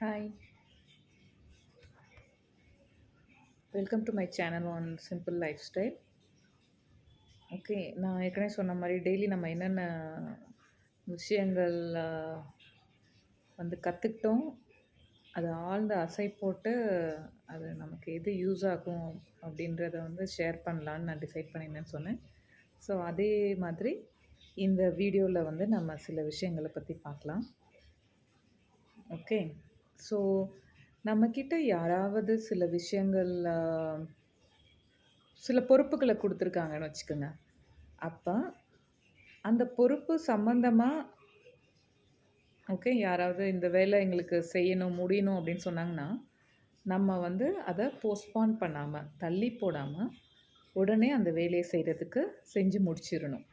Hi welcome to my channel on simple life style okay நான் ஏற்கனவே சொன்ன மாதிரி டெய்லி நம்ம என்னென்ன விஷயங்கள் வந்து கற்றுக்கிட்டோம் அது ஆழ்ந்த அசை போட்டு அது நமக்கு எது யூஸ் ஆகும் அப்படின்றத வந்து ஷேர் பண்ணலான்னு நான் டிசைட் பண்ணியிருந்தேன்னு சொன்னேன். ஸோ அதே மாதிரி இந்த வீடியோவில் வந்து நம்ம சில விஷயங்களை பற்றி பார்க்கலாம். ஓகே ஸோ நம்மக்கிட்ட யாராவது சில விஷயங்கள் சில பொறுப்புகளை கொடுத்துருக்காங்கன்னு வச்சுக்கோங்க. அப்போ அந்த பொறுப்பு சம்மந்தமாக ஓகே யாராவது இந்த வேலை எங்களுக்கு செய்யணும் முடியணும் அப்படின்னு சொன்னாங்கன்னா நம்ம வந்து அதை போஸ்ட்பான் பண்ணாமல் தள்ளி போடாமல் உடனே அந்த வேலையை செய்கிறதுக்கு செஞ்சு முடிச்சிடணும்.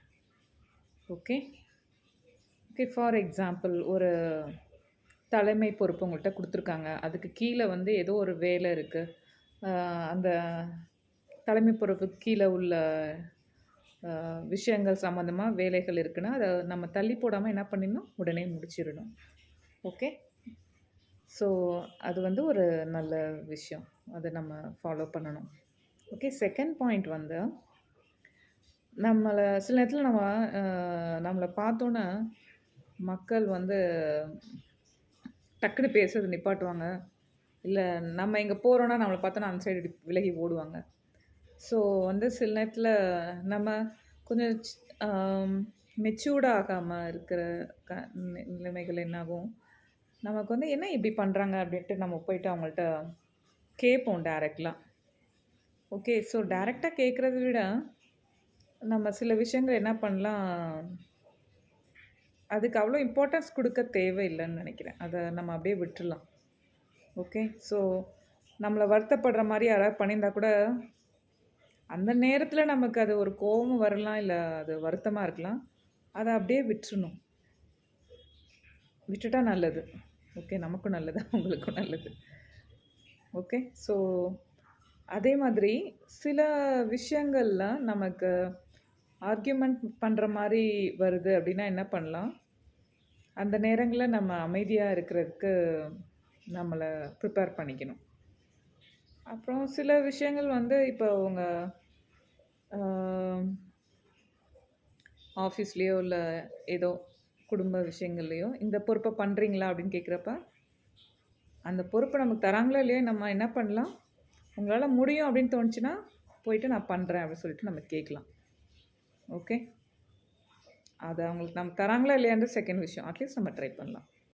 ஓகே ஓகே ஃபார் எக்ஸாம்பிள் ஒரு தலைமை பொறுப்பு உங்கள்கிட்ட கொடுத்துருக்காங்க. அதுக்கு கீழே வந்து ஏதோ ஒரு வேலை இருக்குது அந்த தலைமை பொறுப்பு கீழே உள்ள விஷயங்கள் சம்மந்தமாக வேலைகள் இருக்குன்னா அதை நம்ம தள்ளி போடாமல் என்ன பண்ணிடணும்? உடனே முடிச்சிடணும். ஓகே? ஸோ அது வந்து ஒரு நல்ல விஷயம். அதை நம்ம ஃபாலோ பண்ணணும். ஓகே? செகண்ட் பாயிண்ட் வந்து நம்மளை சில நேரத்தில் நம்ம நம்மளை பார்த்தோன்னே மக்கள் வந்து டக்குன்னு பேசுறது நிப்பாட்டுவாங்க. இல்லை நம்ம இங்கே போகிறோன்னா நம்மளை பார்த்தோன்னா அந்த சைடு விலகி ஓடுவாங்க. ஸோ வந்து சில நேரத்தில் நம்ம கொஞ்சம் மெச்சூர்டாக ஆகாமல் இருக்கிற க நிலைமைகள் என்னாகும்? நமக்கு வந்து என்ன இப்படி பண்ணுறாங்க அப்படின்ட்டு நம்ம போயிட்டு அவங்கள்ட்ட கேட்போம் டேரெக்டாக ஓகே ஸோ டேரெக்டாக கேட்குறத விட நம்ம சில விஷயங்கள் என்ன பண்ணலாம்? அதுக்கு அவ்வளோ இம்பார்ட்டன்ஸ் கொடுக்க தேவையில்லைன்னு நினைக்கிறேன். அதை நம்ம அப்படியே விட்டுடலாம் ஓகே ஸோ நம்மளை வருத்தப்படுற மாதிரி யாராவது பண்ணியிருந்தா கூட அந்த நேரத்தில் நமக்கு அது ஒரு கோபம் வரலாம் இல்லை அது வருத்தமாக இருக்கலாம். அதை அப்படியே விட்டுணும் விட்டுட்டா நல்லது. ஓகே நமக்கும் நல்லது அவங்களுக்கும் நல்லது. ஓகே ஸோ அதே மாதிரி சில விஷயங்கள்லாம் நமக்கு ஆர்கியூமெண்ட் பண்ணுற மாதிரி வருது அப்படின்னா என்ன பண்ணலாம்? அந்த நேரங்களில் நம்ம அமைதியாக இருக்கிறதுக்கு நம்மளை ப்ரிப்பேர் பண்ணிக்கணும். அப்புறம் சில விஷயங்கள் வந்து இப்போ அவங்க ஆஃபீஸ்லேயோ இல்லை ஏதோ குடும்ப விஷயங்கள்லையோ இந்த பொறுப்பை பண்ணுறீங்களா அப்படின்னு கேட்குறப்ப அந்த பொறுப்பை நமக்கு தராங்களோ இல்லையோ நம்ம என்ன பண்ணலாம்? உங்களால் முடியும் அப்படின்னு தோணுச்சுன்னா போயிட்டு நான் பண்ணுறேன் அப்படின்னு சொல்லிட்டு நம்ம கேட்கலாம். ஓகே அது அவங்களுக்கு நம்ம தராங்களா இல்லையான்ற செகண்ட் விஷயம். அட்லீஸ்ட் நம்ம ட்ரை பண்ணலாம்.